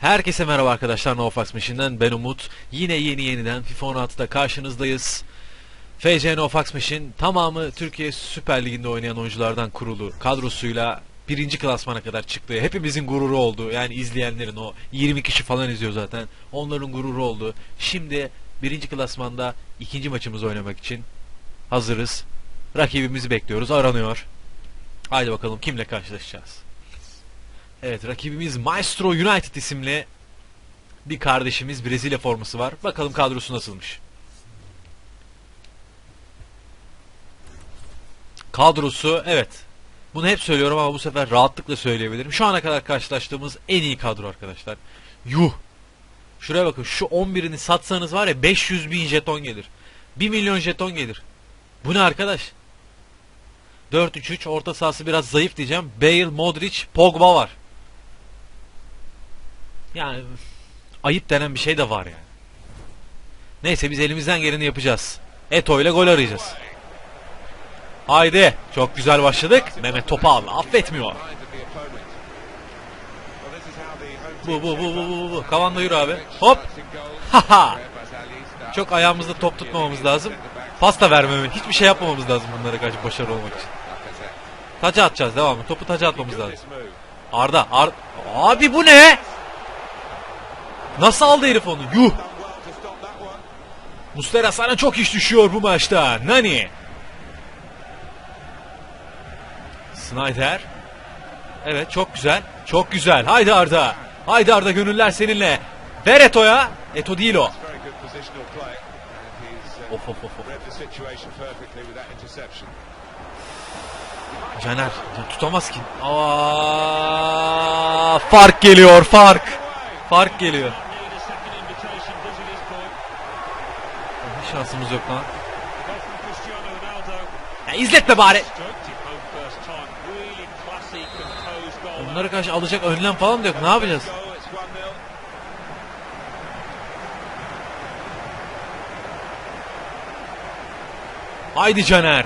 Herkese merhaba arkadaşlar NoFax Machine'den ben Umut. Yine yeni yeniden FIFA 16'da karşınızdayız. FC NoFax Machine tamamı Türkiye Süper Ligi'nde oynayan oyunculardan kurulu kadrosuyla birinci klasmana kadar çıktı. Hepimizin gururu oldu. Yani izleyenlerin o 20 kişi falan izliyor zaten. Onların gururu oldu. Şimdi birinci klasmanda ikinci maçımızı oynamak için hazırız. Rakibimizi bekliyoruz. Aranıyor. Haydi bakalım kimle karşılaşacağız. Evet rakibimiz Maestro United isimli bir kardeşimiz Brezilya forması var. Bakalım kadrosu nasılmış. Kadrosu evet. Bunu hep söylüyorum ama bu sefer rahatlıkla söyleyebilirim. Şu ana kadar karşılaştığımız en iyi kadro arkadaşlar. Yuh. Şuraya bakın şu 11'ini satsanız var ya 500 bin jeton gelir. 1 milyon jeton gelir. Bu ne arkadaş? 4-3-3 orta sahası biraz zayıf diyeceğim. Bale, Modric, Pogba var. Yani ayıp denen bir şey de var yani. Neyse biz elimizden geleni yapacağız. Eto ile gol arayacağız. Haydi. Çok güzel başladık. Mehmet Topal affetmiyor. Bu bu bu bu bu bu. Kavanda yürü abi. Hop. Haha. Çok ayağımızda top tutmamamız lazım. Pasta vermememiz, hiçbir şey yapmamamız lazım bunlara karşı başarılı olmak için. Taca atacağız devam Topu taca atmamız lazım. Arda, Ar Abi bu ne? Nasıl aldı herif onu? Yuh. Mustera sana çok iş düşüyor bu maçta. Nani? Snyder. Evet çok güzel. Çok güzel. Haydi Arda. Haydi Arda gönüller seninle. Ver Eto'ya. Eto değil o. Of of of. of. Caner tutamaz ki. Aa, fark geliyor fark. Fark geliyor. Hiç şansımız yok lan. Ya izletme bari. Onlara karşı alacak önlem falan da yok. Ne yapacağız? Haydi Caner.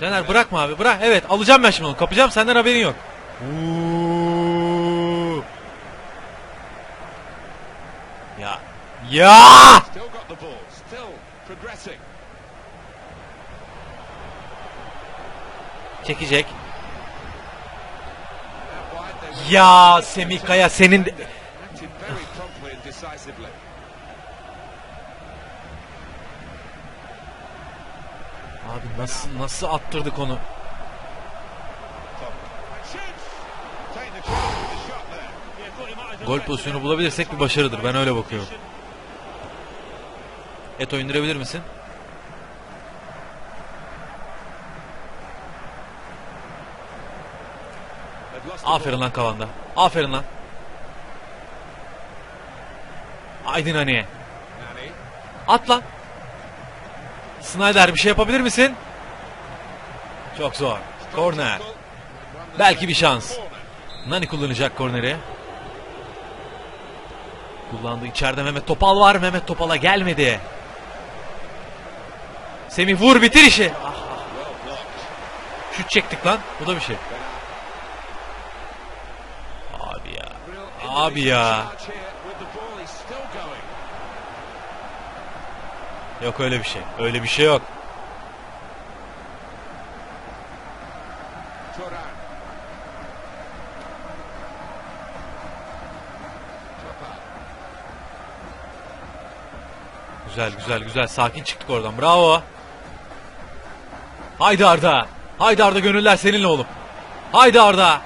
Caner bırakma abi bırak. Evet alacağım ben şimdi onu. Kapacağım senden haberin yok. Uuu. Ya. Ya! Çekecek. Ya Semih Kaya senin. Abi nasıl nasıl attırdık onu? Gol pozisyonu bulabilirsek bir başarıdır. Ben öyle bakıyorum. Eto indirebilir misin? Aferin lan Kavanda. Aferin lan. Aydın hani. At lan. Snyder bir şey yapabilir misin? Çok zor. Korner. Belki bir şans. Nani kullanacak korneri. Kullandı. İçeride Mehmet Topal var. Mehmet Topal'a gelmedi. Semih vur bitir işi. Şut çektik lan. Bu da bir şey. Abi ya. Abi ya. Yok öyle bir şey. Öyle bir şey yok. Güzel güzel güzel sakin çıktık oradan. Bravo. Haydi Arda. Haydi Arda gönüller seninle oğlum. Haydi Arda.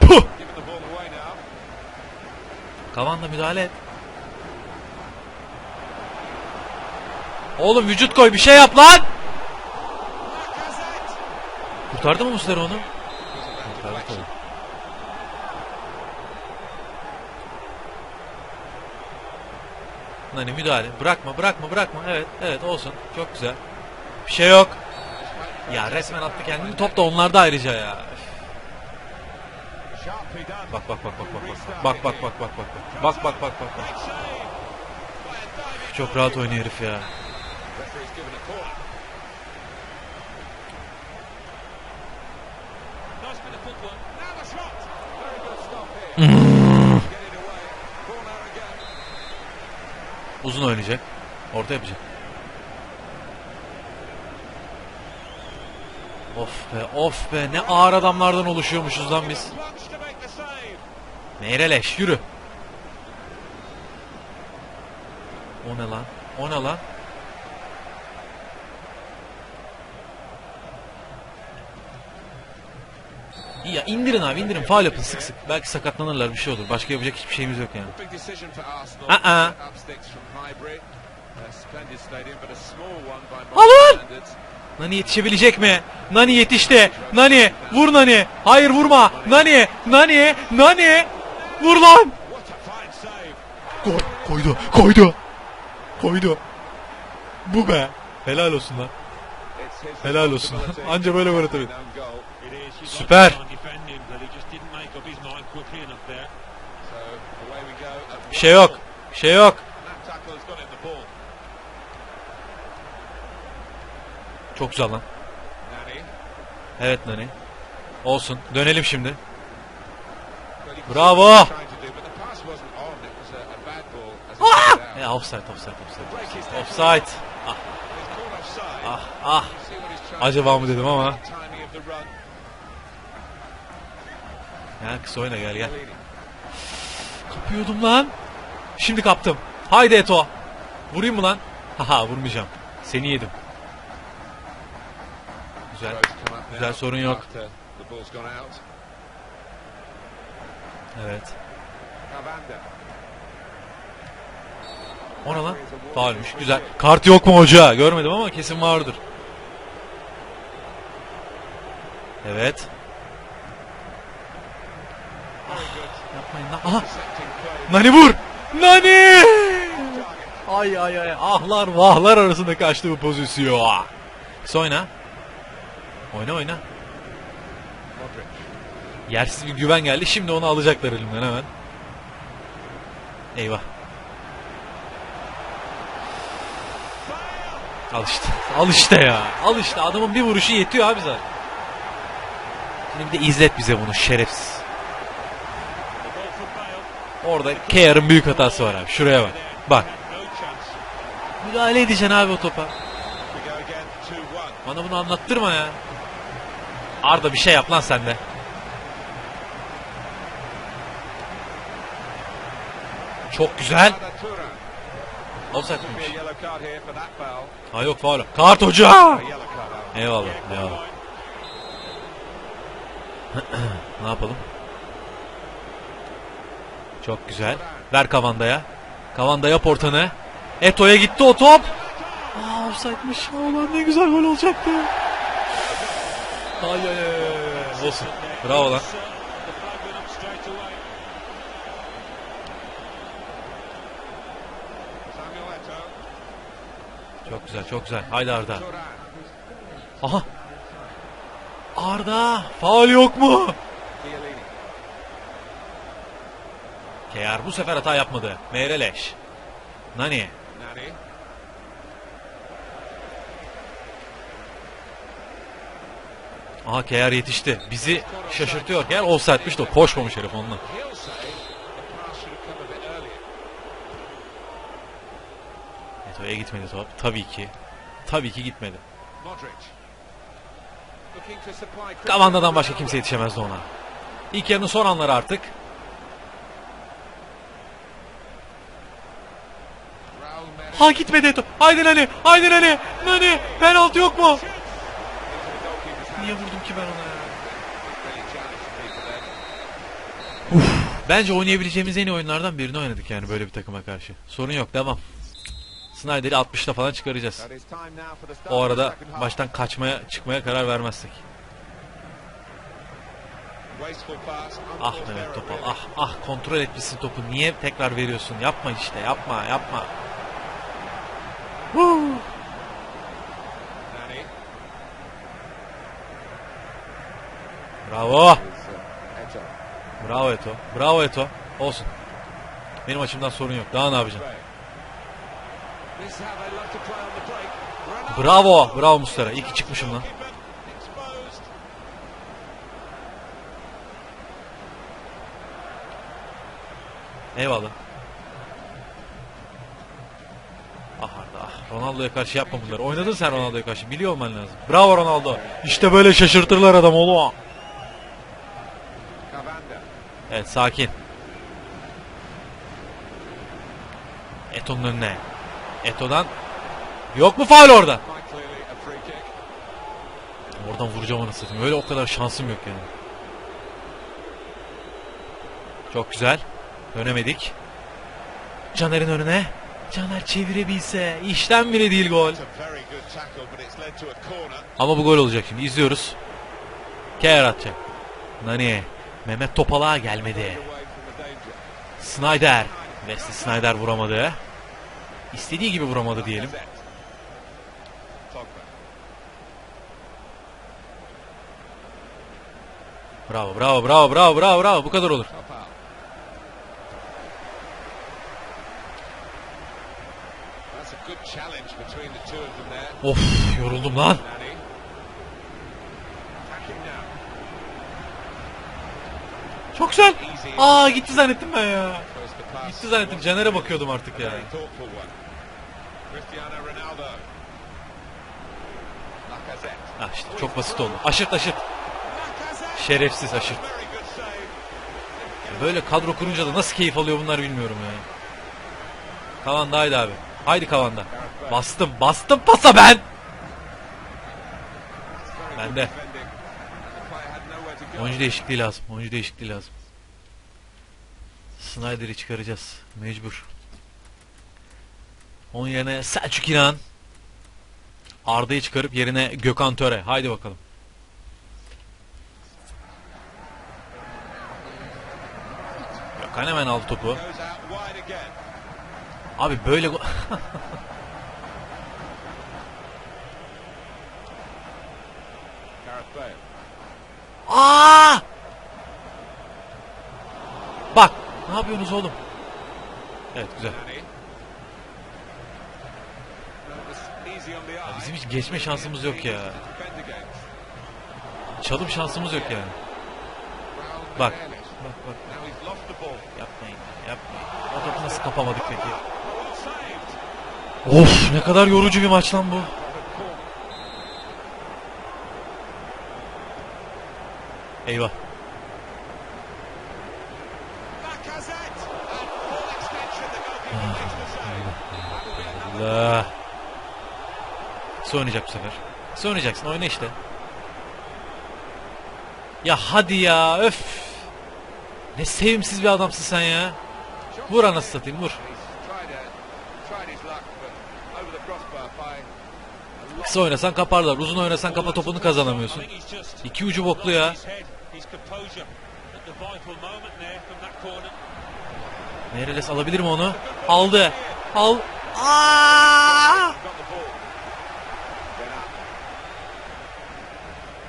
Puh. Kavanla müdahale et. Oğlum vücut koy bir şey yap lan. Kurtardı mı Muslera onu? Kurtardı tabii. Hani müdahale. Bırakma bırakma bırakma. Evet evet olsun. Çok güzel. Bir şey yok. Ya resmen attı kendini. Top da onlarda ayrıca ya. Bak bak bak bak bak bak. Bak bak bak bak bak. Bak bak bak bak bak. Çok rahat oynuyor herif ya. Uzun oynayacak. Orta yapacak. Of be of be ne ağır adamlardan oluşuyormuşuz lan biz. Meyreleş yürü. O ne lan? O ne lan? İyi ya indirin abi indirin faal yapın sık sık. Belki sakatlanırlar bir şey olur. Başka yapacak hiçbir şeyimiz yok yani. Big decision for Arsenal. Set up sticks from Highbury. A splendid stadium, but a small one by Alın! Nani yetişebilecek mi? Nani yetişti. Nani vur Nani. Hayır vurma. Nani. Nani. Nani. Vur lan. Gol. Koydu. Koydu. Koydu. Bu be. Helal olsun lan. Helal olsun. Anca böyle gol atabilir. Süper. Bir şey yok. Bir şey yok. Çok güzel lan. Evet Nani. Olsun. Dönelim şimdi. Bravo. see what he was trying to do, but the pass wasn't on. It was a, a bad ball as it turned out. Ya offside offside offside. Ah offside. ah ah. Trying Acaba mı dedim ama. Ya kısa oyna gel gel. Kapıyordum lan. Şimdi kaptım. Haydi Eto. Vurayım mı lan? Haha vurmayacağım. Seni yedim. Güzel. Güzel sorun yok. Evet. Cavanda. O ne lan? Faulmüş. Güzel. Kart yok mu hoca? Görmedim ama kesin vardır. Evet. Yapmayın lan. Aha. Nani vur. Nani. Ay ay ay. Ahlar vahlar arasında kaçtı bu pozisyon. Kısa oyna. Oyna. Modric. Yersiz bir güven geldi. Şimdi onu alacaklar elimden hemen. Eyvah. Al işte. Al işte ya. Al işte. Adamın bir vuruşu yetiyor abi zaten. Şimdi bir de izlet bize bunu şerefsiz. Orada Kayar'ın büyük hatası var abi. Şuraya bak. Bak. Müdahale edeceksin abi o topa. We go again 2-1. Bana bunu anlattırma ya. Arda bir şey yap lan sen de. Çok güzel. Offside miymiş? Ha yok faul. Kart hoca. Eyvallah. Eyvallah. ne yapalım? Çok güzel. Ver Kavanda'ya. Kavanda yap ortanı. Eto'ya gitti o top. Aa offside'miş. Ulan ne güzel gol olacaktı. Ay ay ay. Olsun. Bravo lan. Çok güzel çok güzel. Haydi Arda. Aha. Arda. Faul yok mu? Keyar bu sefer hata yapmadı. Meyreleş. Nani. Nani. Aha Keyar yetişti. Bizi şaşırtıyor. Keyar offside'miş de koşmamış herif onunla. He'll say the pass should have come a bit earlier. Eto'ya gitmedi top. Tabii ki. Tabii ki gitmedi. Kavanda'dan başka kimse yetişemezdi ona. İlk yarının son anları artık. Ha gitmedi Eto. Haydi Nani. Haydi Nani. Nani. Penaltı yok mu? Niye vurdum ki ben ona ya? There. Bence oynayabileceğimiz en iyi oyunlardan birini oynadık yani böyle bir takıma karşı. Sorun yok devam. Snyder'i 60'ta falan çıkaracağız. O arada baştan kaçmaya çıkmaya karar vermezsek. Ah Mehmet Topal ah ah kontrol etmişsin topu. Niye tekrar veriyorsun? Yapma işte yapma yapma. Huu. Nani. Bravo. Bravo Eto. Bravo Eto. Olsun. Benim açımdan sorun yok. Daha ne. Ronaldo. Bravo. Bravo Mustara. İyi ki çıkmışım lan. Eyvallah. Ah ah. Ronaldo'ya karşı yapma bunları. Oynadın sen Ronaldo'ya karşı. Biliyor olman lazım. Bravo Ronaldo. İşte böyle şaşırtırlar adam oğlum. Evet sakin. Eto'nun önüne. Eto'dan yok mu faul orada? Oradan vuracağım anasını satayım. Öyle o kadar şansım yok yani. Çok güzel. Dönemedik. Caner'in önüne. Caner çevirebilse. işten bile değil gol. Ama bu gol olacak şimdi. İzliyoruz. Keyer atacak. Nani. Mehmet Topal'a gelmedi. Snyder. Wesley Snyder vuramadı. İstediği gibi vuramadı diyelim. Bravo bravo bravo bravo bravo bravo. Bu kadar olur. Of yoruldum lan. Nani. Attacking now. Easy. Aa gitti zannettim ben ya. Gitti zannettim. Caner'e bakıyordum artık ya. Ah işte çok basit oldu. Aşırt aşırt. Şerefsiz aşırt. Böyle kadro kurunca da nasıl keyif alıyor bunlar bilmiyorum ya. Kavanda haydi abi. Haydi Kavanda. Bastım bastım pasa ben. Very Ben good de. defending. The player had nowhere to go. Oyuncu değişikliği lazım. Oyuncu değişikliği lazım. Snyder'i çıkaracağız. Mecbur. Onun yerine Selçuk İnan. Arda'yı çıkarıp yerine Gökhan Töre. Haydi bakalım. Gökhan hemen aldı topu. Abi böyle. Aa! Bak, ne yapıyorsunuz oğlum? Evet güzel. Eye. Bizim hiç geçme şansımız yok ya. Çalım şansımız yok yani. Bak. Bak bak yapmayın yapmayın. O topu nasıl kapamadık peki? Of ne kadar yorucu bir maç lan bu. Eyvah. Nasıl oynayacak bu sefer? Oynayacaksın? Oyna işte. Ya hadi ya öf. Ne sevimsiz bir adamsın sen ya. Vur anasını satayım vur. Kısa oynasan kaparlar. Uzun oynasan kafa topunu kazanamıyorsun. İki ucu boklu ya. Nereles alabilir mi onu? Aldı. Al. Aa!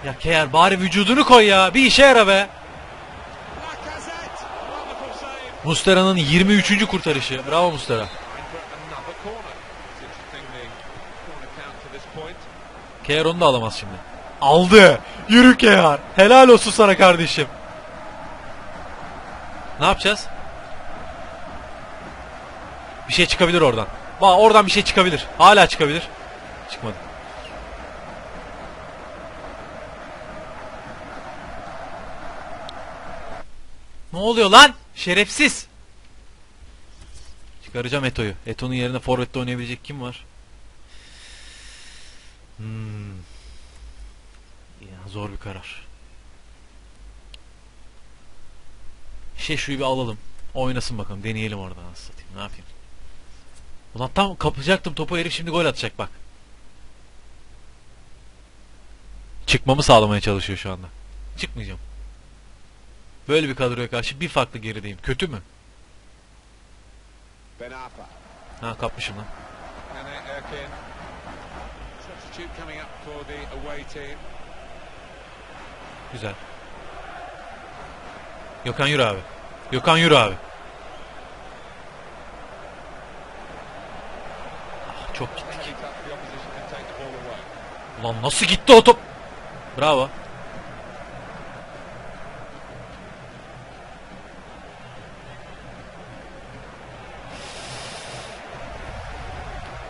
Ya Keyer bari vücudunu koy ya. Bir işe yara be. Mustera'nın 23. kurtarışı. Bravo Mustera. Keyer onu da alamaz şimdi. Aldı. Yürü Keyer. Helal olsun sana kardeşim. Ne yapacağız? Bir şey çıkabilir oradan. Bak oradan bir şey çıkabilir. Hala çıkabilir. Çıkmadı. Ne oluyor lan? Şerefsiz. Çıkaracağım Eto'yu. Eto'nun yerine forvette oynayabilecek kim var? Hmm. Ya zor bir karar. Şey şuyu bir alalım. Oynasın bakalım. Deneyelim orada nasıl satayım. Ne yapayım? Ulan tam kapacaktım topu herif şimdi gol atacak bak. Çıkmamı sağlamaya çalışıyor şu anda. Çıkmayacağım. Böyle bir kadroya karşı bir farklı gerideyim. Kötü mü? Ha kapmışım lan. Güzel. Gökhan yürü abi. Gökhan yürü abi. Ah, çok gittik. Ulan nasıl gitti o top? Bravo.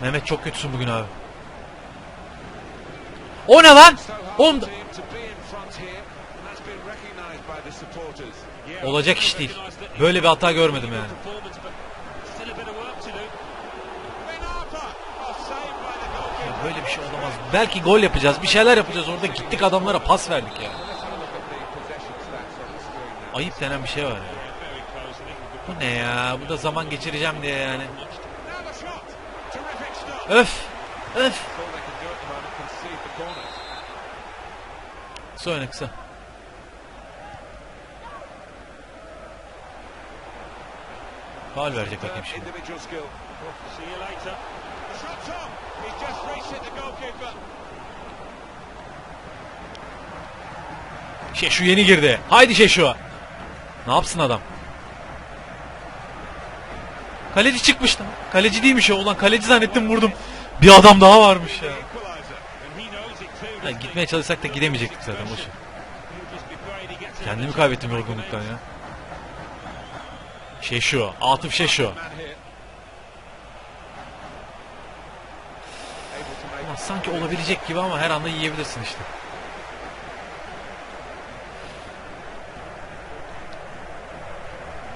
Mehmet çok kötüsün bugün abi. O ne lan? Oğlum olacak iş değil. Böyle bir hata görmedim yani. Goalkeeper. Böyle bir şey olamaz. Belki gol yapacağız. Bir şeyler yapacağız. Orada gittik adamlara pas verdik ya. Ayıp denen bir şey var ya. Bu ne ya? Bu da zaman geçireceğim diye yani. The corner. Kısa oyna kısa. Faul verecek Superb şimdi. Şeşu yeni girdi. Haydi Şeşu. Ne yapsın adam? Kaleci çıkmış lan. Kaleci değilmiş o. Ulan kaleci zannettim vurdum. Bir adam daha varmış ya. Ya gitmeye çalışsak da gidemeyecektik zaten boş. ver. Kendimi kaybettim yorgunluktan ya. Atıf here. Able to make Ulan sanki olabilecek gibi ama her anda yiyebilirsin işte.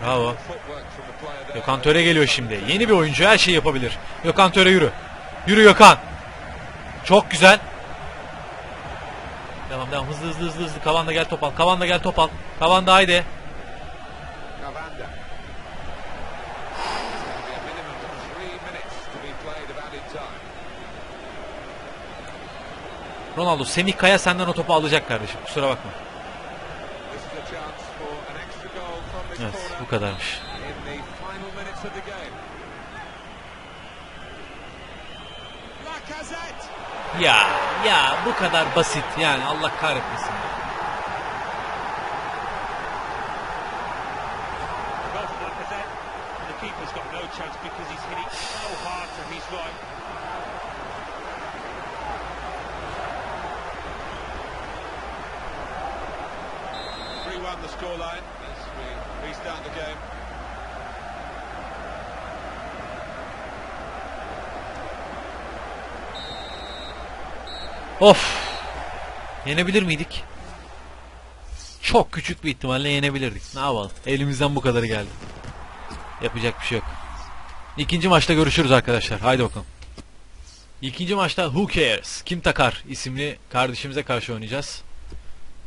Bravo. Gökhan Töre geliyor şimdi. Yeni bir oyuncu her şeyi yapabilir. Gökhan Töre yürü. Yürü Gökhan. Çok güzel. Devam devam hızlı hızlı hızlı hızlı. Kavan da gel top al. Kavan da gel top al. Kavan da haydi. Ronaldo Semih Kaya senden o topu alacak kardeşim. Kusura bakma. Lacazette. Ya ya bu kadar basit yani Allah kahretmesin. Of. Yenebilir miydik? Çok küçük bir ihtimalle yenebilirdik. Ne yapalım? Elimizden bu kadarı geldi. Yapacak bir şey yok. İkinci maçta görüşürüz arkadaşlar. Haydi bakalım. İkinci maçta Who Cares? Kim Takar isimli kardeşimize karşı oynayacağız.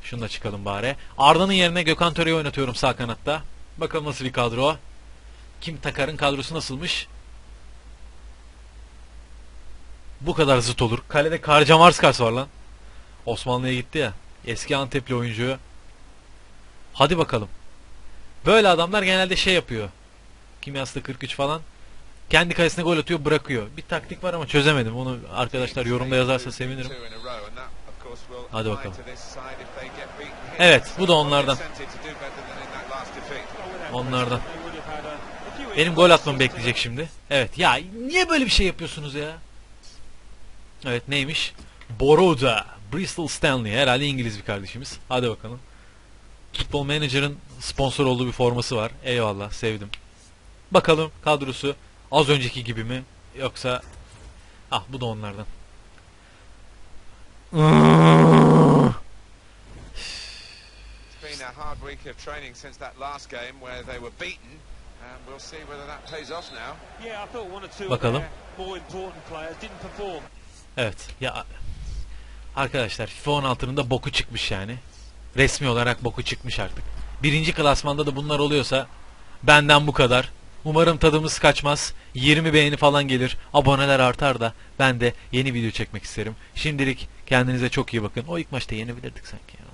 Şunu da çıkalım bari. Arda'nın yerine Gökhan Töre'yi oynatıyorum sağ kanatta. Bakalım nasıl bir kadro. Kim Takar'ın kadrosu nasılmış? Bu kadar zıt olur. Kalede Karca Marskars var lan. Osmanlı'ya gitti ya. Eski Antepli oyuncu. Hadi bakalım. Böyle adamlar genelde şey yapıyor. Kimyaslı 43 falan. Kendi kalesine gol atıyor bırakıyor. Bir taktik var ama çözemedim. Onu arkadaşlar yorumda yazarsa sevinirim. Hadi bakalım. Evet, bu da onlardan. Onlardan. Benim gol atmamı bekleyecek şimdi. Evet ya niye böyle bir şey yapıyorsunuz ya? Evet neymiş? Boroda. Bristol Stanley. Herhalde İngiliz bir kardeşimiz. Hadi bakalım. Futbol Manager'ın sponsor olduğu bir forması var. Eyvallah sevdim. Bakalım kadrosu az önceki gibi mi? Yoksa... Ah bu da onlardan. It's been a hard week of training since that last game where they were beaten, and we'll see whether that pays off now. Yeah, I thought one or two Bakalım. of their more important players didn't perform. Evet. Ya arkadaşlar FIFA 16'nın da boku çıkmış yani. Resmi olarak boku çıkmış artık. Birinci klasmanda da bunlar oluyorsa benden bu kadar. Umarım tadımız kaçmaz. 20 beğeni falan gelir. Aboneler artar da ben de yeni video çekmek isterim. Şimdilik kendinize çok iyi bakın. O ilk maçta yenebilirdik sanki ya.